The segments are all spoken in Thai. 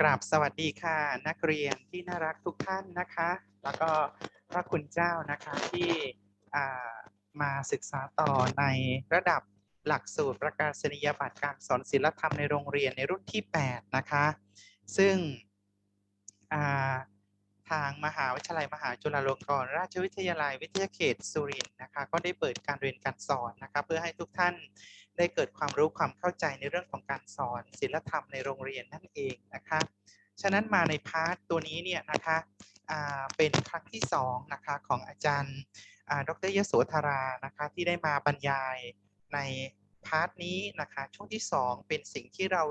กราบสวัสดีค่ะ นักเรียนที่น่ารักทุกท่านนะคะ แล้วก็พระคุณเจ้านะคะที่มาศึกษาต่อในระดับหลักสูตรประกาศนียบัตรการสอนศิลธรรมในโรงเรียนในรุ่นที่ 8 นะคะ ซึ่งาทางมหาวิทยาลัยมหาจุฬาลงกรณราชวิทยาลัยวิทยาเขตสุรินทร์นะคะ ก็ได้เปิดการเรียนการสอนนะคะ เพื่อให้ทุกท่าน ได้เกิดความรู้ความเข้าใจในเรื่องของการสอนศิลธรรมในโรงเรียนนั่นเองนะคะ ฉะนั้นมาในพาร์ทตัวนี้เนี่ยนะคะเป็นครั้งที่สองนะคะของอาจารย์ดรยโสธรานะคะที่ได้มาบรรยายในพาร์ทนี้นะคะช่วงที่สองเป็นสิ่งที่เรา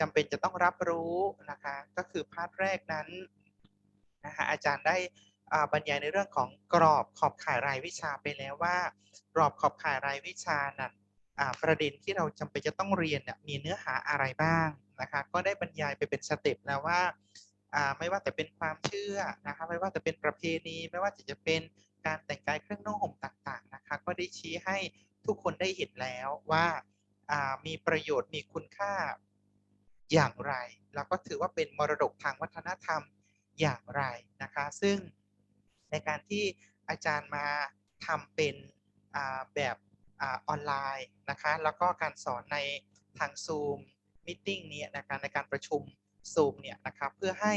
จำเป็นจะต้องรับรู้นะคะก็คือพาร์ทแรกนั้นนะคะอาจารย์ได้บรรยายในเรื่องของกรอบขอบข่ายรายวิชาไปแล้วว่า กรอบขอบข่ายรายวิชานั้น ประเด็นที่เราจำเป็นจะต้องเรียนเนี่ยมีเนื้อหาอะไรบ้างนะคะก็ได้บรรยายไปเป็นสเต็ปแล้วว่าไม่ว่าแต่เป็นความเชื่อนะคะไม่ว่าจะเป็นประเพณี ไม่ว่าจะจะเป็นการแต่งกายเครื่องนุ่งห่มต่างๆนะคะก็ได้ชี้ให้ทุกคนได้เห็นแล้วว่ามีประโยชน์มีคุณค่าอย่างไร แล้วก็ถือว่าเป็นมรดกทางวัฒนธรรมอย่างไรนะคะ ซึ่งในการที่อาจารย์มาทำเป็นแบบ ออนไลน์นะคะแล้วก็การสอนในทาง Zoom Meeting เนี้นะคะในการประชุม Zoom เนี่ยนะคะเพื่อให้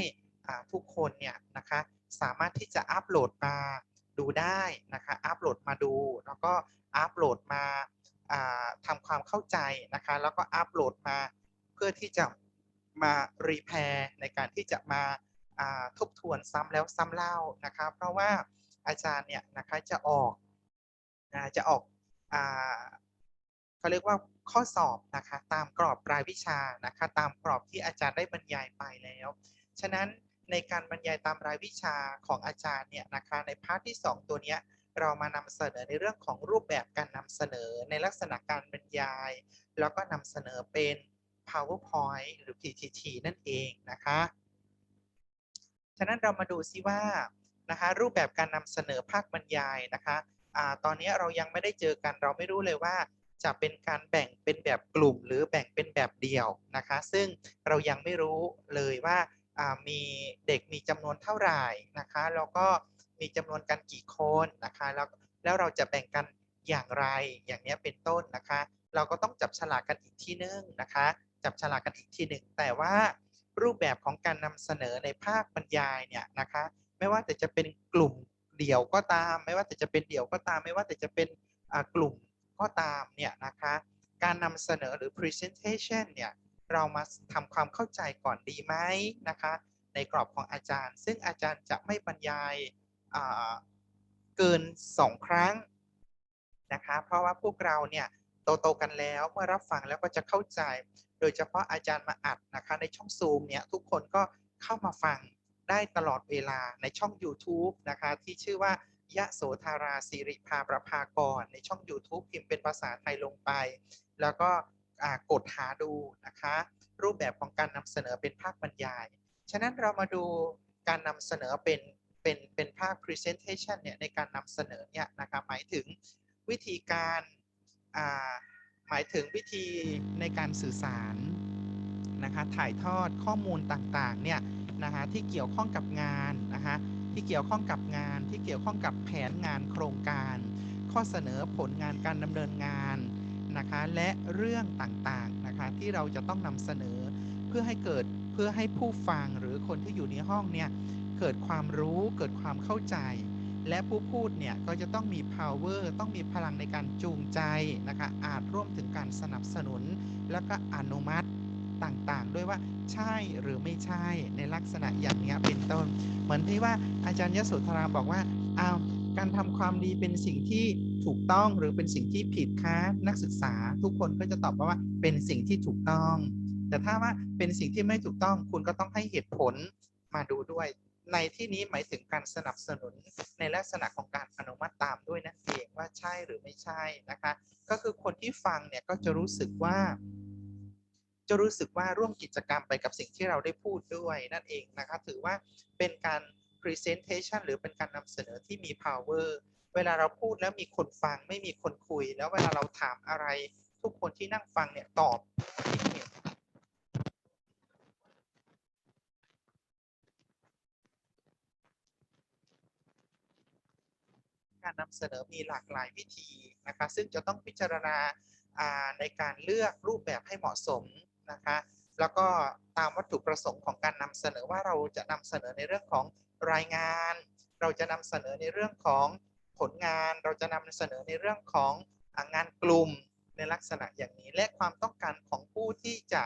ทุกคนเนี่ยนะคะสามารถที่จะอัปโหลดมาดูได้นะคะอัปโหลดมาดู แล้วก็อัปโหลดมาอ่าทำความเข้าใจนะคะแล้วก็อัปโหลดมาเพื่อที่จะมารีแพร์ในการที่จะมาทบทวนซ้ำแล้วซ้ำเล่านะคะเพราะว่าอาจารย์เนี่ยนะคะจะออกจะออก เขาเรียกว่าข้อสอบนะคะตามกรอบรายวิชานะคะตามกรอบที่อาจารย์ได้บรรยายไปแล้ว ฉะนั้นในการบรรยายตามรายวิชาของอาจารย์เนี่ยนะคะในพาร์ทที่ 2 ตัวเนี้ยเรามานำเสนอในเรื่องของรูปแบบการนำเสนอในลักษณะการบรรยาย แล้วก็นำเสนอเป็น PowerPoint หรือ PTT นั่นเองนะคะ ฉะนั้นเรามาดูซิว่านะคะรูปแบบการนำเสนอภาคบรรยายนะคะ ตอนนี้เรายังไม่ได้เจอกัน เราไม่รู้เลยว่าจะเป็นการแบ่งเป็นแบบกลุ่มหรือแบ่งเป็นแบบเดี่ยวนะคะ ซึ่งเรายังไม่รู้เลยว่ามีเด็กมีจำนวนเท่าไหร่นะคะแล้วก็มีจำนวนกันกี่คนนะคะแล้วแล้วเราจะแบ่งกันอย่างไรอย่างนี้เป็นต้นนะคะ เราก็ต้องจับฉลากกันอีกที่หนึ่งนะคะ จับฉลากกันอีกทีหนึ่งแต่ว่ารูปแบบของการนำเสนอในภาคบรรยายเนี่ยนะคะ ไม่ว่าแต่จะเป็นกลุ่ม เดี่ยวก็ตาม ไม่ว่าแต่จะเป็นเดี่ยวก็ตาม ไม่ว่าแต่จะเป็นกลุ่มก็ตามเนี่ยนะคะการนำเสนอหรือ presentation เนี่ยเรามาทำความเข้าใจก่อนดีไหมนะคะในกรอบของอาจารย์ ซึ่งอาจารย์จะไม่บรรยายเกิน 2 ครั้งนะคะเพราะว่าพวกเราเนี่ยโตๆกันแล้วเมื่อรับฟังแล้วก็จะเข้าใจ โดยเฉพาะอาจารย์มาอัดนะคะในช่องซูมเนี่ยทุกคนก็เข้ามาฟัง ได้ตลอดเวลาในช่อง YouTube นะคะ ที่ชื่อว่ายะโสธาราสิริภาประภากร ในช่อง YouTube พิมพ์เป็นภาษาไทยลงไป แล้วก็กดหาดูนะคะ รูปแบบของการนำเสนอเป็นภาคบรรยาย ฉะนั้นเรามาดูการนำเสนอเป็นเป็นเป็นภาค presentation เนี่ยในการนำเสนอเนี่ยนะคะหมายถึงวิธีการอ่าหมายถึงวิธีในการสื่อสารนะคะถ่ายทอดข้อมูลต่างๆเนี่ย นะคะที่เกี่ยวข้องกับงานนะคะที่เกี่ยวข้องกับงานที่เกี่ยวข้องกับแผนงานโครงการ ข้อเสนอผลงานการดำเนินงานนะคะและเรื่องต่างๆนะคะที่เราจะต้องนำเสนอเพื่อให้เกิดเพื่อให้ผู้ฟังหรือคนที่อยู่ในห้องเนี่ยเกิดความรู้เกิดความเข้าใจ และผู้พูดเนี่ยก็จะต้องมี power ต้องมีพลังในการจูงใจนะคะอาจร่วมถึงการสนับสนุน แล้วก็อนุมัติ ต่างๆ ด้วยว่าใช่หรือไม่ใช่ในลักษณะอย่างนี้เป็นต้น เหมือนที่ว่าอาจารย์ยโสธราบอกว่าอ้าวการทำความดีเป็นสิ่งที่ถูกต้องหรือเป็นสิ่งที่ผิดคะนักศึกษา ทุกคนก็จะตอบว่าเป็นสิ่งที่ถูกต้อง แต่ถ้าว่าเป็นสิ่งที่ไม่ถูกต้อง คุณก็ต้องให้เหตุผลมาดูด้วย ในที่นี้หมายถึงการสนับสนุนในลักษณะของการอนุมัติตามด้วยนั่นเองว่าใช่หรือไม่ใช่นะคะ ก็คือคนที่ฟังเนี่ยก็จะรู้สึกว่า จะรู้สึกว่าร่วมกิจกรรมไปกับสิ่งที่เราได้พูดด้วยนั่นเองนะคะถือว่าเป็นการ presentation หรือเป็นการนำเสนอที่มี power เวลาเราพูดแล้วมีคนฟังไม่มีคนคุย แล้วเวลาเราถามอะไร ทุกคนที่นั่งฟังเนี่ยตอบการนำเสนอมีหลากหลายวิธีนะคะซึ่งจะต้องพิจารณาในการเลือกรูปแบบให้เหมาะสม นะคะ แล้วก็ตามวัตถุประสงค์ของการนำเสนอว่าเราจะนำเสนอในเรื่องของรายงาน เราจะนำเสนอในเรื่องของผลงาน เราจะนำเสนอในเรื่องของงานกลุ่มในลักษณะอย่างนี้ และความต้องการของผู้ที่จะ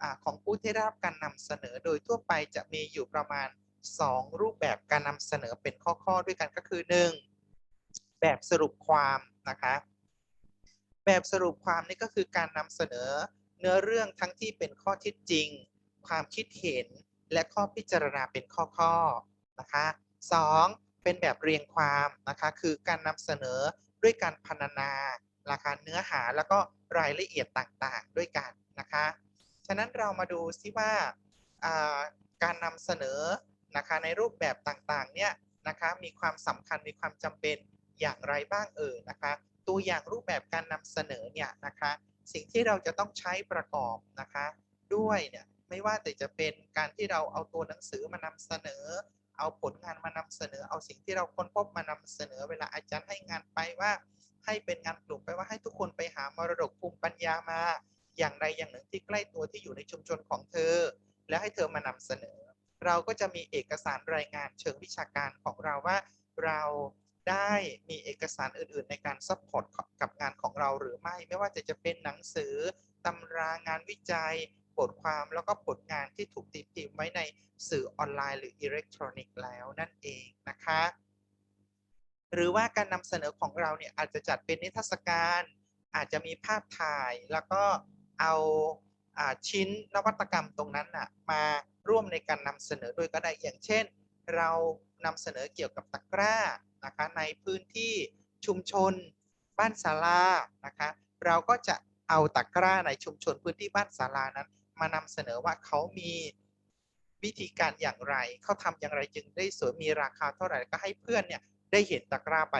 อของผู้ที่ได้รับการนำเสนอโดยทั่วไปจะมีอยู่ประมาณ 2 รูปแบบการนำเสนอเป็นข้อๆด้วยกันก็คือ 1. แบบสรุปความนะคะ แบบสรุปความนี่ก็คือการนำเสนอ เนื้อเรื่องทั้งที่เป็นข้อเท็จจริง ความคิดเห็นและข้อพิจารณาเป็นข้อๆนะคะสองเป็นแบบเรียงความนะคะคือการนำเสนอด้วยการพรรณนาราคาเนื้อหาแล้วก็รายละเอียดต่างๆ ด้วยกันนะคะ ฉะนั้นเรามาดูซิว่าอ่าการนำเสนอนะคะในรูปแบบต่างๆเนี่ยนะคะมีความสำคัญมีความจำเป็นอย่างไรบ้างเอ่ยนะคะ ตัวอย่างรูปแบบการนำเสนอเนี่ยนะคะ สิ่งที่เราจะต้องใช้ประกอบนะคะ ด้วยเนี่ยไม่ว่าแต่จะเป็นการที่เราเอาตัวหนังสือมานำเสนอ เอาผลงานมานำเสนอ เอาสิ่งที่เราค้นพบมานำเสนอ เวลาอาจารย์ให้งานไปว่า ให้เป็นงานกลุ่มไปว่าให้ทุกคนไปหามรดกภูมิปัญญามา อย่างใดอย่างหนึ่งที่ใกล้ตัวที่อยู่ในชุมชนของเธอ แล้วให้เธอมานำเสนอ เราก็จะมีเอกสารรายงานเชิงวิชาการของเราว่า เรา ได้มีเอกสารอื่น ๆ ในการซัพพอร์ตกับงานของเราหรือไม่ ไม่ว่าจะจะเป็นหนังสือตำรางานวิจัยบทความแล้วก็ผลงานที่ถูกตีพิมพ์ไว้ในสื่อออนไลน์หรืออิเล็กทรอนิกส์แล้วนั่นเองนะคะ หรือว่าการนำเสนอของเราเนี่ยอาจจะจัดเป็นนิทรรศการ อาจจะมีภาพถ่ายแล้วก็เอาอาชิ้นนวัตกรรมตรงนั้นน่ะมาร่วมในการนำเสนอด้วยก็ได้อย่างเช่น เรานำเสนอเกี่ยวกับตะกร้า นะคะในพื้นที่ชุมชนบ้านศาลานะคะเราก็จะเอาตะกร้าในชุมชนพื้นที่บ้านศาลานั้น มานำเสนอว่าเขามีวิธีการอย่างไร เขาทำอย่างไรจึงได้สวยมีราคาเท่าไหร่ก็ให้เพื่อนเนี่ยได้เห็นตะกร้าใบ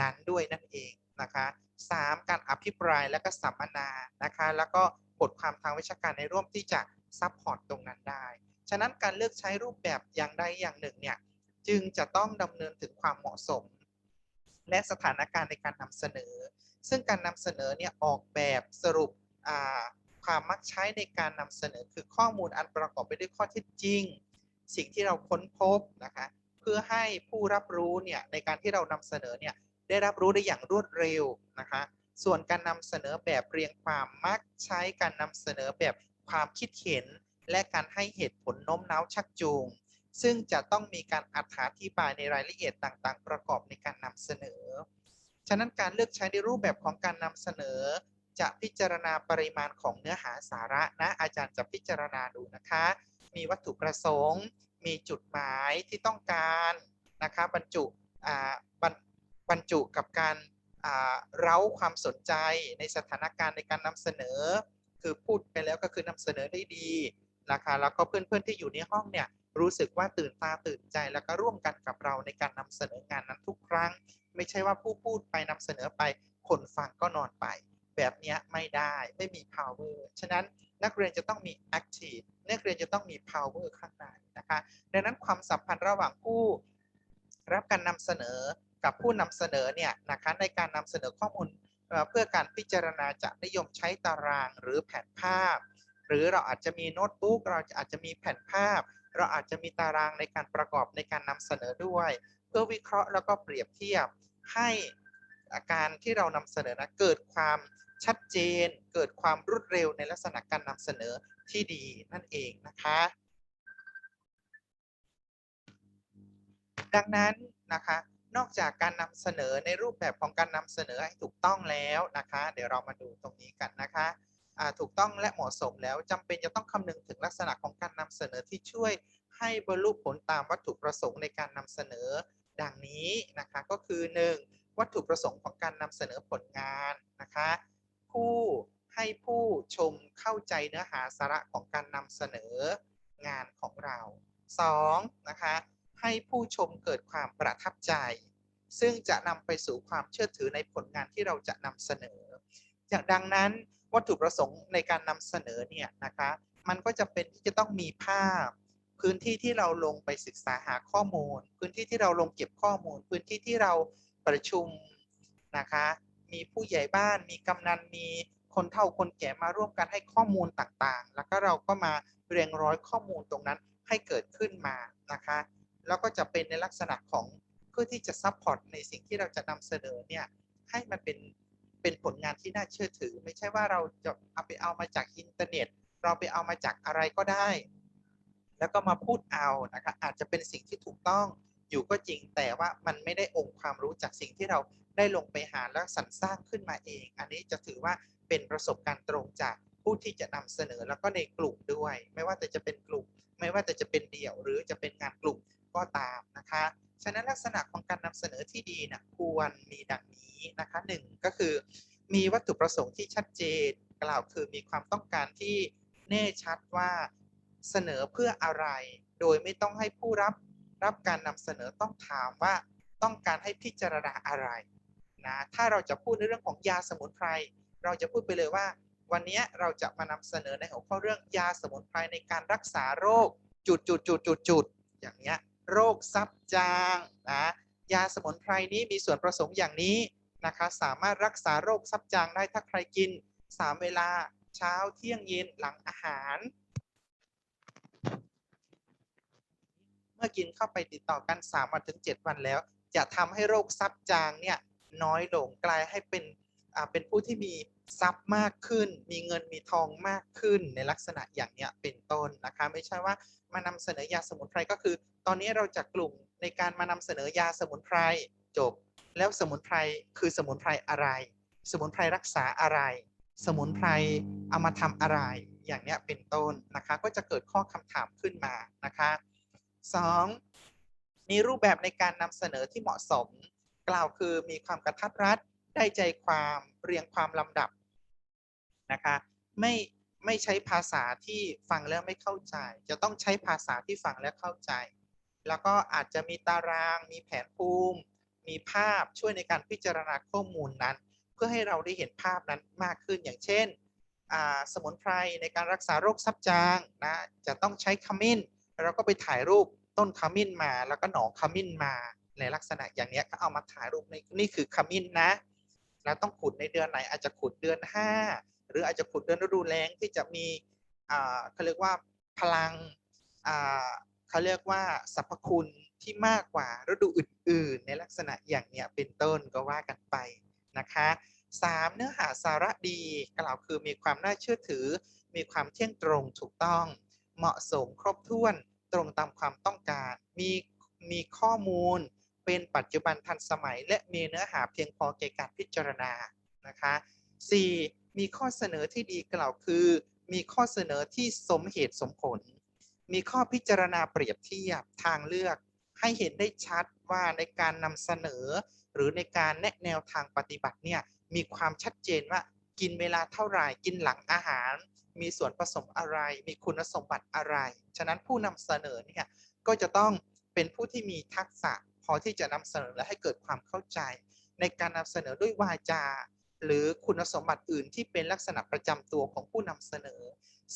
นั้นด้วยนั่นเองนะคะสามการอภิปรายและก็สัมมนานะคะ แล้วก็บทความทางวิชาการในร่วมที่จะซัพพอร์ตตรงนั้นได้ ฉะนั้นการเลือกใช้รูปแบบอย่างใดอย่างหนึ่งเนี่ย จึงจะต้องดำเนินถึงความเหมาะสม และสถานการณ์ในการนำเสนอ ซึ่งการนำเสนอเนี่ยออกแบบสรุปความมักใช้ในการนำเสนอ คือข้อมูลอันประกอบไปด้วยข้อเท็จจริง สิ่งที่เราค้นพบนะคะเพื่อให้ผู้รับรู้เนี่ยในการที่เรานำเสนอเนี่ยได้รับรู้ได้อย่างรวดเร็วนะคะส่วนการนำเสนอแบบเรียงความมักใช้การนำเสนอแบบความคิดเห็น และการให้เหตุผลโน้มน้าวชักจูง ซึ่งจะต้องมีการอธิบายในรายละเอียดต่างๆ ประกอบในการนำเสนอ ฉะนั้นการเลือกใช้ในรูปแบบของการนำเสนอ จะพิจารณาปริมาณของเนื้อหาสาระนะอาจารย์จะพิจารณาดูนะคะ มีวัตถุประสงค์ มีจุดหมายที่ต้องการนะคะบรรจุบรรบรรจุกับการเร้าความสนใจในสถานการณ์ในการนำเสนอ คือพูดไปแล้วก็คือนำเสนอได้ดีนะคะแล้วก็เพื่อนๆที่อยู่ในห้องเนี่ย รู้สึกว่าตื่นตาตื่นใจแล้วก็ร่วมกันกับเราในการนำเสนองานนั้นทุกครั้ง ไม่ใช่ว่าผู้พูดไปนำเสนอไป คนฟังก็นอนไป แบบนี้ไม่ได้ไม่มี power ฉะนั้นนักเรียนจะต้องมี active นักเรียนจะต้องมี power ข้างในนะคะดังนั้นความสัมพันธ์ระหว่างผู้รับการนำเสนอกับผู้นำเสนอเนี่ยนะคะในการนำเสนอข้อมูลเพื่อการพิจารณาจะนิยมใช้ตารางหรือแผนภาพ หรือเราอาจจะมีโน้ตบุ๊กเราอาจจะมีแผนภาพ เราอาจจะมีตารางในการประกอบในการนำเสนอด้วย เพื่อวิเคราะห์แล้วก็เปรียบเทียบให้อาการที่เรานำเสนอนะเกิดความชัดเจน เกิดความรวดเร็วในลักษณะการนำเสนอที่ดีนั่นเองนะคะ ดังนั้นนะคะนอกจากการนำเสนอในรูปแบบของการนำเสนอให้ถูกต้องแล้วนะคะ เดี๋ยวเรามาดูตรงนี้กันนะคะ ถูกต้องและเหมาะสมแล้วจำเป็นจะต้องคำนึงถึงลักษณะของการนำเสนอที่ช่วยให้บรรลุผลตามวัตถุประสงค์ในการนำเสนอดังนี้นะคะก็คือ 1. วัตถุประสงค์ของการนำเสนอผลงานนะคะผู้ให้ผู้ชมเข้าใจเนื้อหาสาระของการนำเสนองานของเรา 2. นะคะให้ผู้ชมเกิดความประทับใจ ซึ่งจะนำไปสู่ความเชื่อถือในผลงานที่เราจะนำเสนอ จากดังนั้น วัตถุประสงค์ในการนำเสนอเนี่ยนะคะมันก็จะเป็นที่จะต้องมีภาพ พื้นที่ที่เราลงไปศึกษาหาข้อมูล พื้นที่ที่เราลงเก็บข้อมูล พื้นที่ที่เราประชุมนะคะมีผู้ใหญ่บ้าน มีกำนันมีคนเฒ่าคนแก่มาร่วมกันให้ข้อมูลต่างๆ แล้วก็เราก็มาเรียงร้อยข้อมูลตรงนั้นให้เกิดขึ้นมานะคะแล้วก็จะเป็นในลักษณะของเพื่อที่จะซัพพอร์ตในสิ่งที่เราจะนำเสนอเนี่ยให้มันเป็น เป็นผลงานที่น่าเชื่อถือ ไม่ใช่ว่าเราจะเอาไปเอามาจากอินเทอร์เน็ต เราไปเอามาจากอะไรก็ได้ แล้วก็มาพูดเอานะคะอาจจะเป็นสิ่งที่ถูกต้องอยู่ก็จริงแต่ว่ามันไม่ได้องค์ความรู้จากสิ่งที่เราได้ลงไปหาและสรรสร้างขึ้นมาเอง อันนี้จะถือว่าเป็นประสบการณ์ตรงจากผู้ที่จะนำเสนอแล้วก็ในกลุ่มด้วย ไม่ว่าแต่จะเป็นกลุ่ม ไม่ว่าแต่จะเป็นเดี่ยวหรือจะเป็นงานกลุ่ม ก็ตามนะคะ ฉะนั้นลักษณะของการนำเสนอที่ดีนะควรมีดังนี้นะคะหนึ่งก็คือ มีวัตถุประสงค์ที่ชัดเจน กล่าวคือมีความต้องการที่แน่ชัดว่าเสนอเพื่ออะไร โดยไม่ต้องให้ผู้รับรับการนำเสนอต้องถามว่าต้องการให้พิจารณาอะไรนะถ้าเราจะพูดในเรื่องของยาสมุนไพรเราจะพูดไปเลยว่า วันนี้เราจะมานำเสนอในหัวข้อเรื่องยาสมุนไพรในการรักษาโรคจุดจุดจุดจุดจุดอย่างเงี้ย โรคซับจางนะยาสมุนไพรนี้มีส่วนประสงค์อย่างนี้นะคะสามารถรักษาโรคซับจางได้ถ้าใครกิน 3 เวลาเช้าเที่ยงเย็นหลังอาหาร เมื่อกินเข้าไปติดต่อกัน 3 วันถึง 7 วันแล้ว จะทำให้โรคซับจางเนี่ยน้อยลงกลายให้เป็นอ่าเป็นผู้ที่มีทรัพย์มากขึ้น มีเงินมีทองมากขึ้นในลักษณะอย่างเนี้ยเป็นต้นนะคะ ไม่ใช่ว่ามานำเสนอยาสมุนไพรก็คือ ตอนนี้เราจัดกลุ่มในการมานำเสนอยาสมุนไพรจบ แล้วสมุนไพรคือสมุนไพรอะไร สมุนไพรรักษาอะไร สมุนไพรเอามาทำอะไร อย่างเนี้ยเป็นต้นนะคะ ก็จะเกิดข้อคำถามขึ้นมานะคะสองมีรูปแบบในการนำเสนอที่เหมาะสม กล่าวคือมีความกระทัดรัดได้ใจความเรียงความลำดับนะคะไม่ไม่ใช้ภาษาที่ฟังแล้วไม่เข้าใจ จะต้องใช้ภาษาที่ฟังแล้วเข้าใจ แล้วก็อาจจะมีตาราง มีแผนภูมิ มีภาพช่วยในการพิจารณาข้อมูลนั้น เพื่อให้เราได้เห็นภาพนั้นมากขึ้นอย่างเช่น สมุนไพรในการรักษาโรคซับจางนะจะต้องใช้ขมิ้น เราก็ไปถ่ายรูปต้นขมิ้นมา แล้วก็หนองขมิ้นมาในลักษณะอย่างนี้ก็เอามาถ่ายรูปในนี่คือขมิ้นนะแล้วต้องขุดในเดือนไหนอาจจะขุดเดือน 5 หรืออาจจะขุดเดือนฤดูแล้งที่จะมีเขาเรียกว่าพลัง เขาเรียกว่าสรรพคุณที่มากกว่าฤดูอื่น ๆ ในลักษณะอย่างเนี้ยเป็นต้นก็ว่ากันไปนะคะสามเนื้อหาสาระดีกล่าวคือมีความน่าเชื่อถือ มีความเที่ยงตรงถูกต้อง เหมาะสมครบถ้วนตรงตามความต้องการ มีมีข้อมูล เป็นปัจจุบันทันสมัย และมีเนื้อหาเพียงพอแก่การพิจารณานะคะ 4. มีข้อเสนอที่ดีกล่าวคือ มีข้อเสนอที่สมเหตุสมผล มีข้อพิจารณาเปรียบเทียบทางเลือกให้เห็นได้ชัดว่าในการนำเสนอ หรือในการแนะแนวทางปฏิบัติเนี่ยมีความชัดเจนว่ากินเวลาเท่าไหร่กินหลังอาหาร มีส่วนผสมอะไร มีคุณสมบัติอะไร ฉะนั้นผู้นำเสนอเนี่ยก็จะต้องเป็นผู้ที่มีทักษะพอที่จะนำเสนอและให้เกิดความเข้าใจ ในการนำเสนอด้วยวาจา หรือคุณสมบัติอื่นที่เป็นลักษณะประจำตัวของผู้นำเสนอ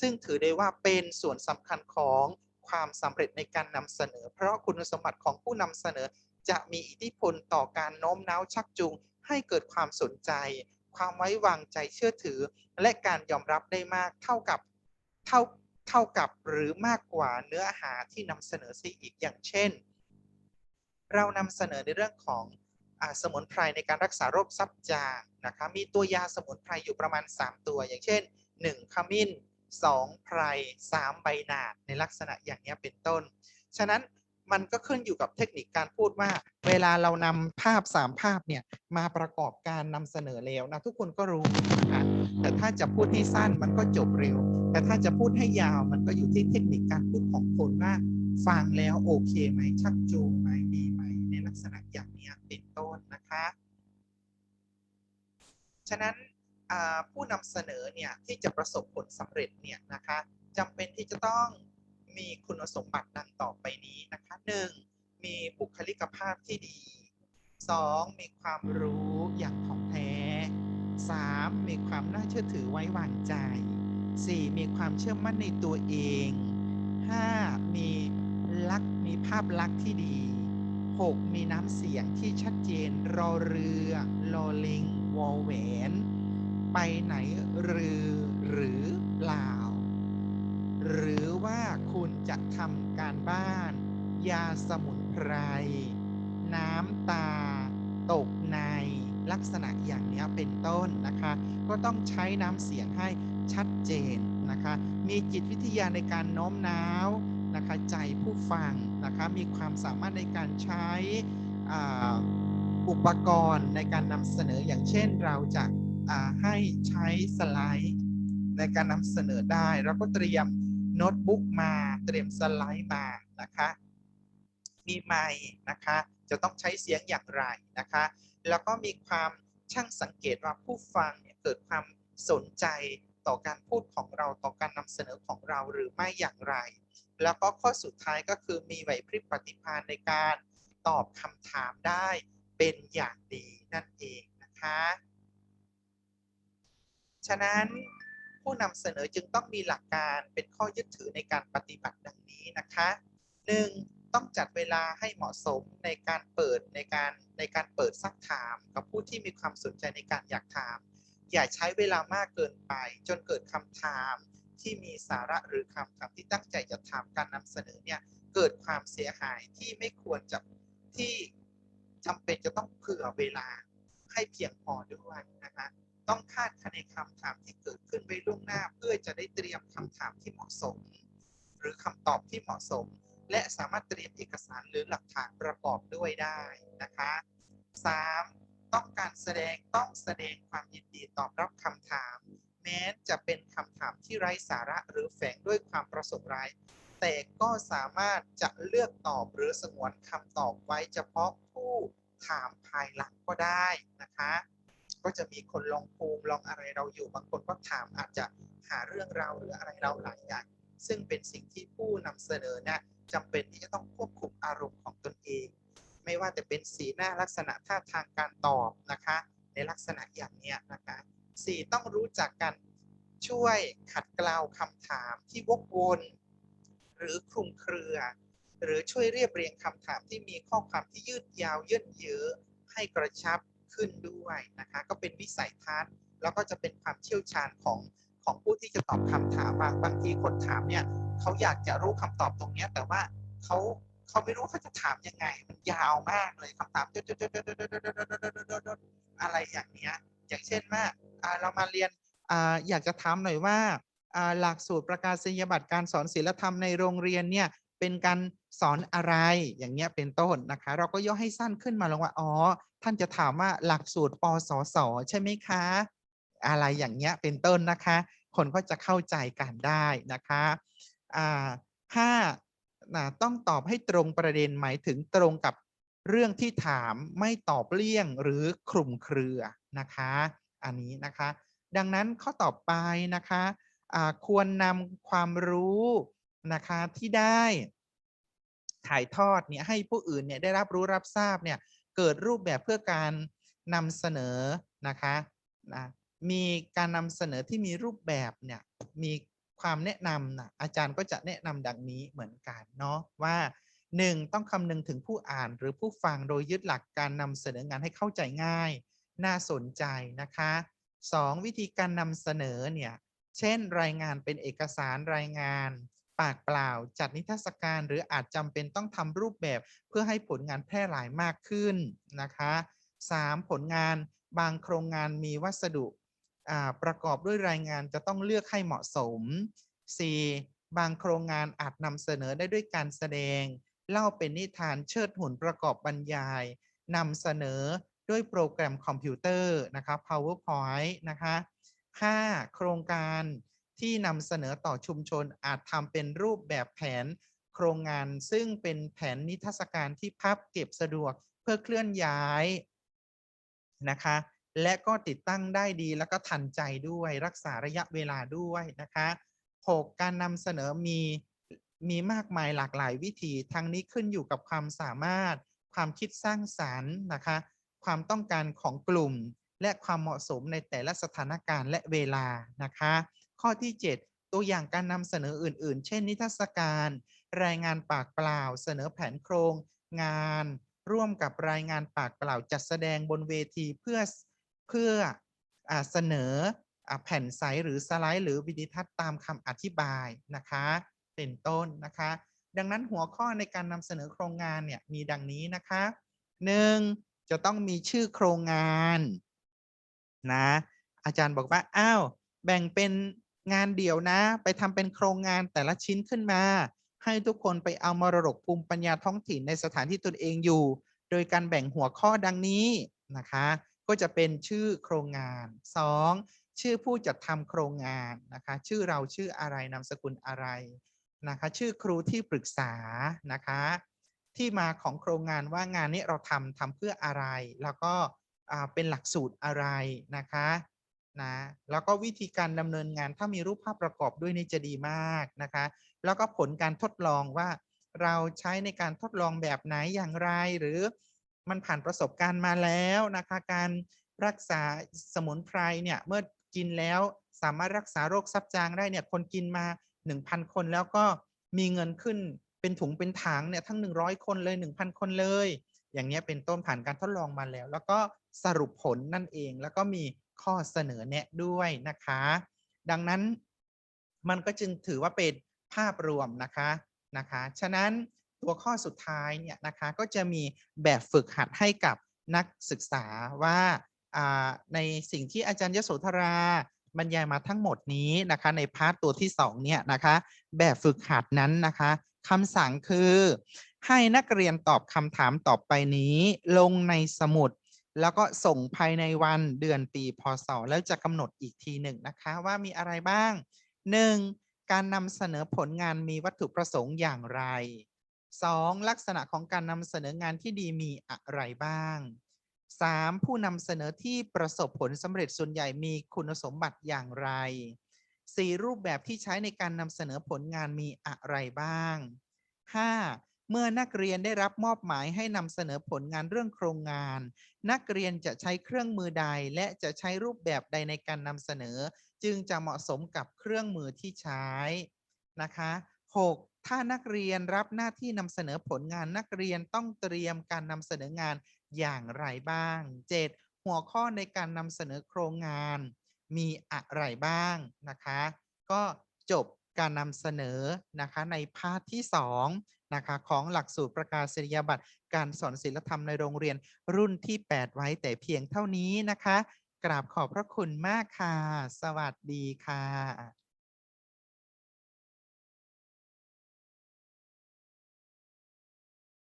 ซึ่งถือได้ว่าเป็นส่วนสำคัญของความสำเร็จในการนำเสนอ เพราะคุณสมบัติของผู้นำเสนอจะมีอิทธิพลต่อการโน้มน้าวชักจูง ให้เกิดความสนใจ ความไว้วางใจเชื่อถือ และการยอมรับได้มากเท่ากับเท่าเท่ากับหรือมากกว่าเนื้อหาที่นำเสนอซิอีกอย่างเช่น เรานำเสนอในเรื่องของอสมุนไพรในการรักษาโรคซับจางนะคะมีตัวยาสมุนไพรอยู่ประมาณ 3 ตัว อย่างเช่น 1 ขมิ้น 2ไพร3ใบหนาดในลักษณะอย่างนี้เป็นต้น ฉะนั้นมันก็ขึ้นอยู่กับเทคนิคการพูดว่า เวลาเรานำภาพ 3 ภาพเนี่ยมาประกอบการนำเสนอแล้วนะทุกคนก็รู้นะคะแต่ถ้าจะพูดให้สั้นมันก็จบเร็ว แต่ถ้าจะพูดให้ยาวมันก็อยู่ที่เทคนิคการพูดของคนว่าฟังแล้วโอเคไหมชักจูงไหมดีไหมในลักษณะอย่างนี้เป็นต้นนะคะ ฉะนั้น ผู้นำเสนอเนี่ยที่จะประสบผลสำเร็จเนี่ยนะคะจำเป็นที่จะต้องมีคุณสมบัติดังต่อไปนี้นะคะหนึ่งมีบุคลิกภาพที่ดีสองมีความรู้อย่างถ่องแท้สามมีความน่าเชื่อถือไว้วางใจสี่มีความเชื่อมั่นในตัวเองห้ามีลักษ์มีภาพลักษณ์ที่ดีห6มีน้ำเสียงที่ชัดเจนรอเรือลอลิงวอแหวน ไปไหนหรือหรือเปล่า หรือว่าคุณจะทำการบ้าน ยาสมุนไพร น้ำตา ตกในลักษณะอย่างนี้เป็นต้นนะคะ ก็ต้องใช้น้ำเสียงให้ชัดเจนนะคะ มีจิตวิทยาในการโน้มน้าวนะคะใจผู้ฟังนะคะมีความสามารถในการใช้อุปกรณ์ในการนำเสนออย่างเช่นเราจะ ให้ใช้สไลด์ในการนำเสนอได้ เราก็เตรียมโน้ตบุ๊กมาเตรียมสไลด์มานะคะมีไมค์นะคะจะต้องใช้เสียงอย่างไรนะคะ แล้วก็มีความช่างสังเกตว่าผู้ฟังเนี่ยเกิดความสนใจต่อการพูดของเราต่อการนำเสนอของเราหรือไม่อย่างไร แล้วก็ข้อสุดท้ายก็คือมีไหวพริบปฏิภาณในการตอบคำถามได้เป็นอย่างดีนั่นเองนะคะ ฉะนั้นผู้นำเสนอจึงต้องมีหลักการเป็นข้อยึดถือในการปฏิบัติดังนี้นะคะหนึ่งต้องจัดเวลาให้เหมาะสมในการเปิดในการในการเปิดซักถาม กับผู้ที่มีความสนใจในการอยากถาม อย่าใช้เวลามากเกินไป จนเกิดคำถามที่มีสาระหรือคำถามที่ตั้งใจจะถามการนำเสนอเนี่ยเกิดความเสียหายที่ไม่ควรจะที่จำเป็นจะต้องเผื่อเวลาให้เพียงพอด้วยนะคะ ต้องคาดคะเนคำถามที่เกิดขึ้นไว้ล่วงหน้า เพื่อจะได้เตรียมคำถามที่เหมาะสม หรือคำตอบที่เหมาะสม และสามารถเตรียมเอกสารหรือหลักฐานประกอบด้วยได้นะคะ 3. ต้องการแสดงต้องแสดงความยินดีตอบรับคำถาม แม้จะเป็นคำถามที่ไร้สาระหรือแฝงด้วยความประสงค์ร้าย แต่ก็สามารถจะเลือกตอบหรือสงวนคำตอบไว้เฉพาะผู้ถามภายหลังก็ได้นะคะ ก็จะมีคนลองภูมิลองอะไรเราอยู่ บางคนก็ถามอาจจะหาเรื่องเราหรืออะไรเราหลายอย่าง ซึ่งเป็นสิ่งที่ผู้นำเสนอเนี่ยจำเป็นที่จะต้องควบคุมอารมณ์ของตนเอง ไม่ว่าจะเป็นสีหน้าลักษณะท่าทางการตอบนะคะ ในลักษณะอย่างเนี้ยนะคะสี่ต้องรู้จักกันช่วยขัดเกลาคำถามที่วกวน หรือคลุมเครือ หรือช่วยเรียบเรียงคำถามที่มีข้อความที่ยืดยาวเยินเยื้อให้กระชับ ขึ้นด้วยนะคะก็เป็นวิสัยทัศน์ แล้วก็จะเป็นความเชี่ยวชาญของของผู้ที่จะตอบคำถามบางบางทีคนถามเนี่ยเขาอยากจะรู้คำตอบตรงเนี้ยแต่ว่าเขาเขาไม่รู้เขาจะถามยังไง มันยาวมากเลยคำถามอะไรอย่างเนี้ยอย่างเช่นว่าเรามาเรียนอยากจะถามหน่อยว่าอ่าหลักสูตรประกาศนียบัตรการสอนศิลธรรมในโรงเรียนเนี่ย เป็นการสอนอะไรอย่างเงี้ยเป็นต้นนะคะ เราก็ย่อให้สั้นขึ้นมาลงว่าอ๋อท่านจะถามว่าหลักสูตรปสสใช่ไหมคะ อะไรอย่างเงี้ยเป็นต้นนะคะ คนก็จะเข้าใจกันได้นะคะอ่าห้านะต้องตอบให้ตรงประเด็นหมายถึงตรงกับเรื่องที่ถามไม่ตอบเลี่ยงหรือคลุมเครือนะคะ อันนี้นะคะ ดังนั้นข้อต่อไปนะคะควรนำความรู้ นะคะที่ได้ถ่ายทอดเนี่ยให้ผู้อื่นเนี่ยได้รับรู้รับทราบเนี่ยเกิดรูปแบบเพื่อการนำเสนอนะคะนะมีการนำเสนอที่มีรูปแบบเนี่ยมีความแนะนำนะอาจารย์ก็จะแนะนำดังนี้เหมือนกันเนาะว่า 1. ต้องคำนึงถึงผู้อ่านหรือผู้ฟังโดยยึดหลักการนำเสนองานให้เข้าใจง่าย น่าสนใจนะคะ 2. วิธีการนำเสนอเนี่ยเช่นรายงานเป็นเอกสารรายงาน ปากเปล่า จัดนิทรรศการหรืออาจจำเป็นต้องทำรูปแบบเพื่อให้ผลงานแพร่หลายมากขึ้นนะคะ 3. ผลงานบางโครงงานมีวัสดุประกอบด้วยรายงานจะต้องเลือกให้เหมาะสม 4. บางโครงงานอาจนำเสนอได้ด้วยการแสดง เล่าเป็นนิทานเชิดหุ่นประกอบบรรยายนำเสนอด้วยโปรแกรมคอมพิวเตอร์นะคะ PowerPoint นะคะ 5. โครงการ ที่นำเสนอต่อชุมชนอาจทำเป็นรูปแบบแผนโครงงาน ซึ่งเป็นแผนนิทรรศการที่พับเก็บสะดวกเพื่อเคลื่อนย้ายนะคะ และก็ติดตั้งได้ดีแล้วก็ทันใจด้วยรักษาระยะเวลาด้วยนะคะ 6. การนำเสนอมีมีมากมายหลากหลายวิธี ทั้งนี้ขึ้นอยู่กับความสามารถ ความคิดสร้างสารรค์นะคะ ความต้องการของกลุ่ม และความเหมาะสมในแต่ละสถานการณ์และเวลานะคะ ข้อที่ 7 ตัวอย่างการนำเสนออื่น ๆ เช่น นิทรรศการ รายงานปากเปล่า เสนอแผนโครง งาน ร่วมกับรายงานปากเปล่าจัดแสดงบนเวทีเพื่อเพื่ออเสนออแผ่นใสหรือสไลด์ หรือวิดีทัศน์ตามคำอธิบายนะคะเป็นต้นนะคะ ดังนั้นหัวข้อในการนำเสนอโครงงานเนี่ยมีดังนี้นะคะหนึ่งจะต้องมีชื่อโครงงานนะอาจารย์บอกว่าอ้าวแบ่งเป็น งานเดี่ยวนะ ไปทำเป็นโครงงานแต่ละชิ้นขึ้นมา ให้ทุกคนไปเอามรดกภูมิปัญญาท้องถิ่นในสถานที่ตนเองอยู่ โดยการแบ่งหัวข้อดังนี้นะคะ ก็จะเป็นชื่อโครงงาน 2. ชื่อผู้จัดทำโครงงานนะคะ ชื่อเราชื่ออะไรนามสกุลอะไรนะคะ ชื่อครูที่ปรึกษานะคะ ที่มาของโครงงานว่างานนี้เราทำทำเพื่ออะไร แล้วก็เป็นหลักสูตรอะไรนะคะ นะแล้วก็วิธีการดำเนินงานถ้ามีรูปภาพประกอบด้วยนี่จะดีมากนะคะ แล้วก็ผลการทดลองว่า เราใช้ในการทดลองแบบไหนอย่างไร หรือมันผ่านประสบการณ์มาแล้วนะคะ การรักษาสมุนไพรเนี่ยเมื่อกินแล้วสามารถรักษาโรคซับจางได้เนี่ยคนกินมา 1,000 คนแล้วก็มีเงินขึ้นเป็นถุงเป็นถังเนี่ยทั้ง 100 คนเลย 1,000 คนเลย อย่างนี้เป็นต้นผ่านการทดลองมาแล้ว แล้วก็สรุปผลนั่นเองแล้วก็มี ข้อเสนอแนะด้วยนะคะ ดังนั้นมันก็จึงถือว่าเป็นภาพรวมนะคะนะคะ ฉะนั้นตัวข้อสุดท้ายเนี่ยนะคะก็จะมีแบบฝึกหัดให้กับนักศึกษาว่าในสิ่งที่อาจารย์ยโสธราบรรยายมาทั้งหมดนี้นะคะในพาร์ทตัวที่สองเนี่ยนะคะแบบฝึกหัดนั้นนะคะคำสั่งคือ ให้นักเรียนตอบคำถามต่อไปนี้ ลงในสมุด แล้วก็ส่งภายในวันเดือนปีพศ แล้วจะกำหนดอีกทีหนึ่งนะคะว่ามีอะไรบ้าง 1. การนำเสนอผลงานมีวัตถุประสงค์อย่างไร 2. ลักษณะของการนำเสนองานที่ดีมีอะไรบ้าง 3. ผู้นำเสนอที่ประสบผลสำเร็จส่วนใหญ่มีคุณสมบัติอย่างไร 4. รูปแบบที่ใช้ในการนำเสนอผลงานมีอะไรบ้าง 5. เมื่อนักเรียนได้รับมอบหมายให้นำเสนอผลงานเรื่องโครงงาน นักเรียนจะใช้เครื่องมือใด และจะใช้รูปแบบใดในการนำเสนอ จึงจะเหมาะสมกับเครื่องมือที่ใช้นะคะ 6. ถ้านักเรียนรับหน้าที่นำเสนอผลงานนักเรียนต้องเตรียมการนำเสนองานอย่างไรบ้าง 7. หัวข้อในการนำเสนอโครงงาน มีอะไรบ้างนะคะ ก็จบการนำเสนอนะคะในพาร์ทที่ 2 นะคะของหลักสูตรประกาศนียบัตรการสอนศิลธรรมในโรงเรียนรุ่นที่ 8 ไว้แต่เพียงเท่านี้นะคะ กราบขอบพระคุณมากค่ะ สวัสดีค่ะ